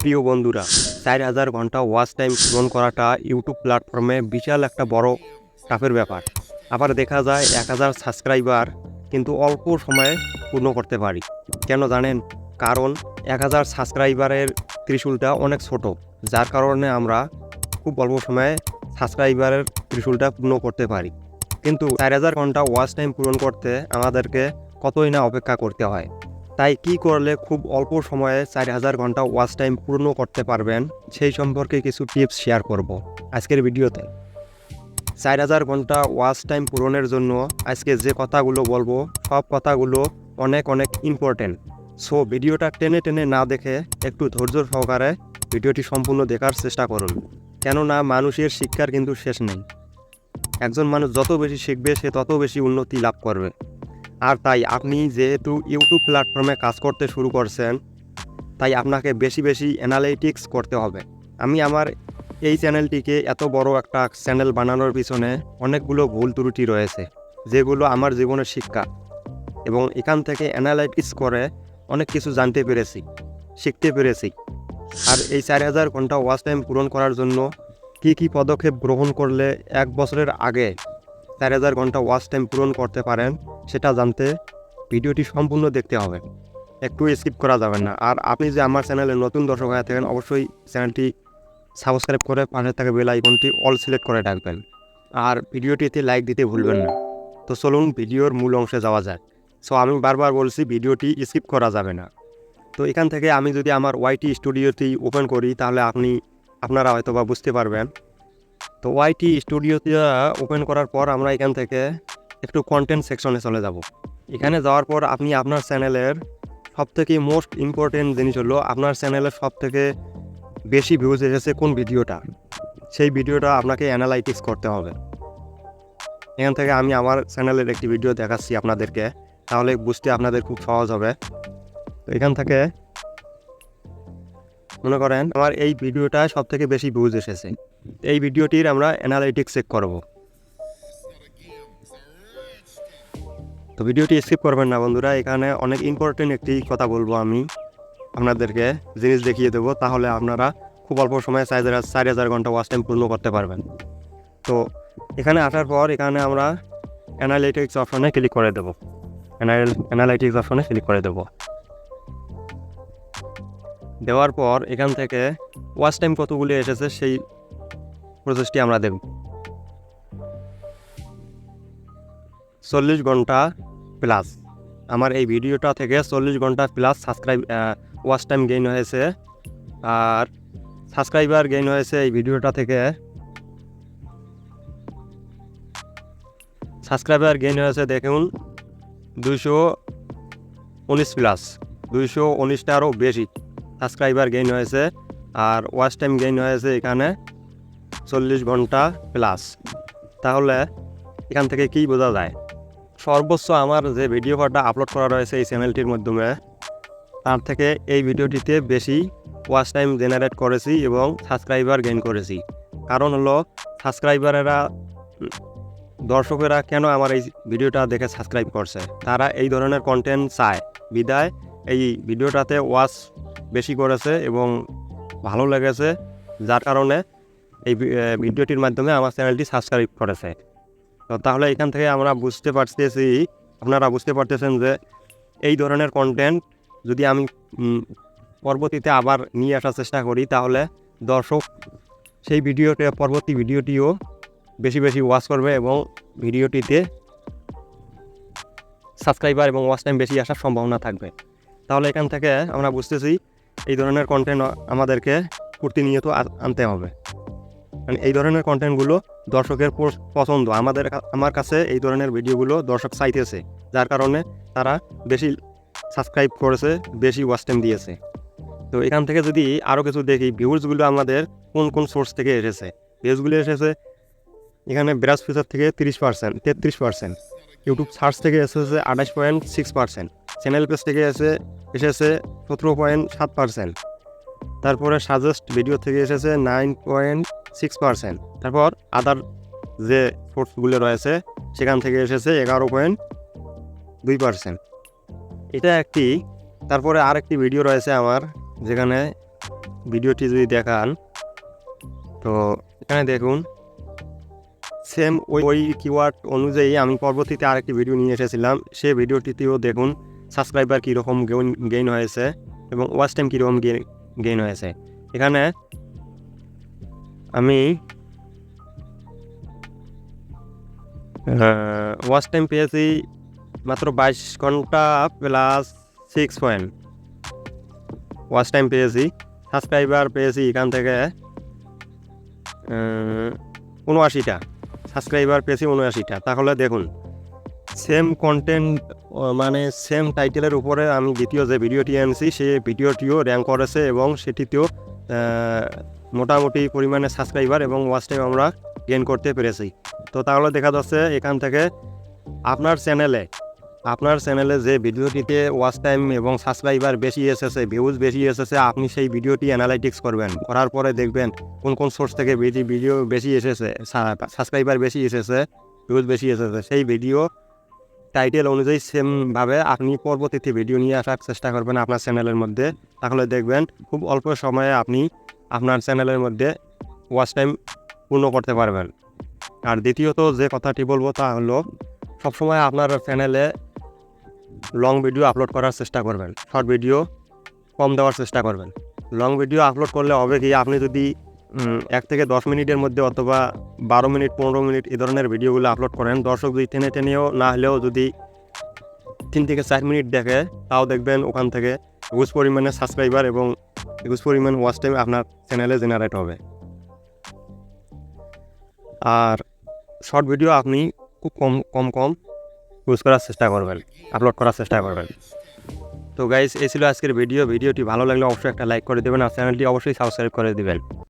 প্রিয় বন্ধুরা, চার হাজার ঘণ্টা ওয়াচ টাইম পূরণ করাটা ইউটিউব প্ল্যাটফর্মে বিশাল একটা বড় টাফের ব্যাপার। আবার দেখা যায় এক হাজার সাবস্ক্রাইবার কিন্তু অল্প সময়ে পূর্ণ করতে পারি। কেন জানেন? কারণ এক হাজার সাবস্ক্রাইবারের ত্রিশূলটা অনেক ছোট, যার কারণে আমরা খুব অল্প সময়ে সাবস্ক্রাইবারের ত্রিশূলটা পূর্ণ করতে পারি। কিন্তু চার হাজার ঘণ্টা ওয়াচ টাইম পূরণ করতে আমাদেরকে কতই না অপেক্ষা করতে হয়। তাই কি করলে খুব অল্প সময়ে চার হাজার ঘণ্টা ওয়াচ টাইম পূর্ণ করতে পারবেন? সেই সম্পর্কে কিছু টিপস শেয়ার করব আজকের ভিডিওতে। চার হাজার ঘণ্টা ওয়াচ টাইম পূরণের জন্য আজকে যে কথাগুলো বলব, সব কথাগুলো অনেক অনেক ইম্পর্টেন্ট সো ভিডিওটা টেনে টেনে না দেখে একটু ধৈর্য সহকারে ভিডিওটি সম্পূর্ণ দেখার চেষ্টা করুন। কেননা মানুষের শিক্ষার কিন্তু শেষ নেই। একজন মানুষ যত বেশি শিখবে, সে তত বেশি উন্নতি লাভ করবে। আর তাই আপনি যেহেতু ইউটিউব প্ল্যাটফর্মে কাজ করতে শুরু করছেন, তাই আপনাকে বেশি বেশি অ্যানালাইটিক্স করতে হবে। আমি আমার এই চ্যানেলটিকে এত বড় একটা চ্যানেল বানানোর পিছনে অনেকগুলো ভুল ত্রুটি রয়েছে, যেগুলো আমার জীবনের শিক্ষা এবং এখান থেকে অ্যানালাইটিক্স করে অনেক কিছু জানতে পেরেছি, শিখতে পেরেছি। আর এই চার হাজার ঘণ্টা ওয়াচ টাইম পূরণ করার জন্য কী কী পদক্ষেপ গ্রহণ করলে এক বছরের আগে চার হাজার ঘণ্টা ওয়াচ টাইম পূরণ করতে পারেন, সেটা জানতে ভিডিওটি সম্পূর্ণ দেখতে হবে। একটু স্কিপ করা যাবে না। আর আপনি যে আমার চ্যানেলে নতুন দর্শক হয়ে থাকেন, অবশ্যই চ্যানেলটি সাবস্ক্রাইব করে পাশে থাকা বেল আইকনটি অল সিলেক্ট করে রাখবেন। আর ভিডিওটিতে লাইক দিতে ভুলবেন না। তো চলুন, ভিডিওর মূল অংশে যাওয়া যাক। সো আমি বারবার বলছি, ভিডিওটি স্কিপ করা যাবে না। তো এখান থেকে আমি যদি আমার ওয়াইটি স্টুডিওটি ওপেন করি, তাহলে আপনি, আপনারা হয়তো বা বুঝতে পারবেন তো ওয়াইটি স্টুডিওতে ওপেন করার পর আমরা এখান থেকে একটু কন্টেন্ট সেকশনে চলে যাব। এখানে যাওয়ার পর আপনি আপনার চ্যানেলের সবথেকে মোস্ট ইম্পর্টেন্ট জিনিস হলো আপনার চ্যানেলের সবথেকে বেশি ভিউজ এসেছে কোন ভিডিওটা? সেই ভিডিওটা আপনাকে অ্যানালাইটিক্স করতে হবে। এখান থেকে আমি আমার চ্যানেলের একটি ভিডিও দেখাচ্ছি আপনাদেরকে, তাহলে বুঝতে আপনাদের খুব সহজ হবে। তো এখান থেকে মনে করেন আমার এই ভিডিওটা সব থেকে বেশি ভিউজ এসেছে। এই ভিডিওটির আমরা অ্যানালাইটিক্স চেক করব। তো ভিডিওটি স্কিপ করবেন না বন্ধুরা, এখানে অনেক ইম্পর্টেন্ট একটি কথা বলব আমি। আপনাদেরকে জিনিস দেখিয়ে দেবো, তাহলে আপনারা খুব অল্প সময়ে চার হাজার চার হাজার ঘণ্টা ওয়াচ টাইম পূর্ণ করতে পারবেন। তো এখানে আসার পর এখানে আমরা অ্যানালাইটিক্স অপশনে ক্লিক করে দেবো। অ্যানালাইটিক্স অপশনে ক্লিক করে দেবো। দেওয়ার পর এখান থেকে ওয়াচ টাইম কতগুলি এসেছে সেই প্রসেসটি আমরা দেখব। চল্লিশ ঘণ্টা প্লাস আমার এই ভিডিওটা থেকে চল্লিশ ঘণ্টা plus subscribe watch time gain হয়েছে। আর সাবস্ক্রাইবার গেইন হয়েছে এই ভিডিওটা থেকে। সাবস্ক্রাইবার গেইন হয়েছে দেখুন, দুইশো উনিশ প্লাস দুইশো উনিশটারও বেশি সাবস্ক্রাইবার গেইন হয়েছে। আর ওয়াচ টাইম গেইন হয়েছে এখানে। চল্লিশ ঘণ্টা প্লাস তাহলে এখান থেকে কি বোঝা যায়? সর্বোচ্চ আমার যে ভিডিও পার্টটা আপলোড করা রয়েছে এই চ্যানেলটির মাধ্যমে, তার থেকে এই ভিডিওটিতে বেশি ওয়াচ টাইম জেনারেট করেছি এবং সাবস্ক্রাইবার গেইন করেছি। কারণ হলো সাবস্ক্রাইবারেরা দর্শকেরা কেন আমার এই ভিডিওটা দেখে সাবস্ক্রাইব করছে? তারা এই ধরনের কন্টেন্ট চায়। বিদায়, এই ভিডিওটাতে ওয়াচ বেশি করেছে এবং ভালো লেগেছে, যার কারণে এই ভিডিওটির মাধ্যমে আমার চ্যানেলটি সাবস্ক্রাইব করেছে। তো তাহলে এখান থেকে আমরা বুঝতে পারতেছি, আপনারা বুঝতে পারতেছেন যে এই ধরনের কন্টেন্ট যদি আমি পরবর্তীতে আবার নিয়ে আসার চেষ্টা করি, তাহলে দর্শক সেই ভিডিওতে পরবর্তী ভিডিওটিও বেশি বেশি ওয়াচ করবে এবং ভিডিওটিতে সাবস্ক্রাইবার এবং ওয়াচ টাইম বেশি আসার সম্ভাবনা থাকবে। তাহলে এখান থেকে আমরা বুঝতেছি, এই ধরনের কন্টেন্ট আমাদেরকে প্রতিনিয়ত আনতে হবে। মানে এই ধরনের কন্টেন্টগুলো দর্শকের পছন্দ। আমাদের আমার কাছে এই ধরনের ভিডিওগুলো দর্শক চাইতেছে, যার কারণে তারা বেশি সাবস্ক্রাইব করেছে, বেশি ওয়াচ টাইম দিয়েছে। তো এখান থেকে যদি আরও কিছু দেখি ভিউজগুলো আমাদের কোন কোন সোর্স থেকে এসেছে? ভিউজগুলো এসেছে এখানে ব্রাস ফিচার থেকে তিরিশ পার্সেন্ট তেত্রিশ পার্সেন্ট ইউটিউব সার্চ থেকে এসেছে আঠাশ point six percent channel page থেকে এসে এসেছে সতেরো পয়েন্ট সাত পার্সেন্ট তারপরে সাজেস্ট ভিডিও থেকে এসেছে নাইন পয়েন্ট সিক্স পার্সেন্ট তারপর আদার যে সোর্সগুলো রয়েছে, সেখান থেকে এসেছে এগারো পয়েন্ট দুই পার্সেন্ট এটা একটি, তারপরে আরেকটি ভিডিও রয়েছে আমার, যেখানে ভিডিওটি যদি দেখান, তো এখানে দেখুন সেম ওই ওই কিওয়ার্ড অনুযায়ী আমি পরবর্তীতে আরেকটি ভিডিও নিয়ে এসেছিলাম, সেই ভিডিওটিতেও দেখুন সাবস্ক্রাইবার কীরকম গেইন গেইন হয়েছে এবং ওয়াচ টাইম কীরকম গেইন হয়েছে। এখানে আমি ওয়াচ টাইম পেয়েছি মাত্র বাইশ ঘণ্টা plus six point watch time পেয়েছি সাবস্ক্রাইবার পেয়েছি এখান থেকে উনআশিটা। সাবস্ক্রাইবার পেয়েছি উনআশিটা। তাহলে দেখুন সেম কন্টেন্ট মানে সেম টাইটেলের উপরে আমি দ্বিতীয় যে ভিডিওটি আনছি সেই ভিডিওটিও র্যাঙ্ক করেছে এবং সেটিতেও মোটামুটি পরিমাণে সাবস্ক্রাইবার এবং ওয়াচ টাইম আমরা গেন করতে পেরেছি। তো তাহলে দেখা যাচ্ছে এখান থেকে আপনার চ্যানেলে আপনার চ্যানেলে যে ভিডিওটিতে ওয়াচ টাইম এবং সাবস্ক্রাইবার বেশি এসেছে ভিউজ বেশি এসেছে, আপনি সেই ভিডিওটি অ্যানালাইটিক্স করবেন। করার পরে দেখবেন কোন কোন সোর্স থেকে বেশি ভিডিও বেশি এসেছে সাবস্ক্রাইবার বেশি এসেছে ভিউজ বেশি এসেছে, সেই ভিডিও টাইটেল অনুযায়ী সেমভাবে আপনি পরবর্তীতে ভিডিও নিয়ে আসার চেষ্টা করবেন আপনার চ্যানেলের মধ্যে। তাহলে দেখবেন খুব অল্প সময়ে আপনি আপনার চ্যানেলের মধ্যে ওয়াচ টাইম পূর্ণ করতে পারবেন। আর দ্বিতীয়ত যে কথাটি বলব তা হলো, সবসময় আপনার চ্যানেলে লং ভিডিও আপলোড করার চেষ্টা করবেন শর্ট ভিডিও কম দেওয়ার চেষ্টা করবেন। লং ভিডিও আপলোড করলে হবে কি, আপনি যদি এক থেকে দশ মিনিটের মধ্যে অথবা বারো মিনিট, পনেরো মিনিট এই ধরনের ভিডিওগুলো আপলোড করেন, দর্শক যদি টেনে টেনেও না হলেও যদি তিন থেকে চার মিনিট দেখে, তাও দেখবেন ওখান থেকে হিউজ পরিমাণে সাবস্ক্রাইবার এবং হিউজ পরিমাণ ওয়াচ টাইম আপনার চ্যানেলে জেনারেট হবে। আর শর্ট ভিডিও আপনি খুব কম কম কম ইউজ করার চেষ্টা করবেন আপলোড করার চেষ্টা করবেন। তো গাইজ এই ছিল আজকের ভিডিও ভিডিওটি ভালো লাগলে অবশ্যই একটা লাইক করে দেবেন আর চ্যানেলটি অবশ্যই সাবস্ক্রাইব করে দেবেন।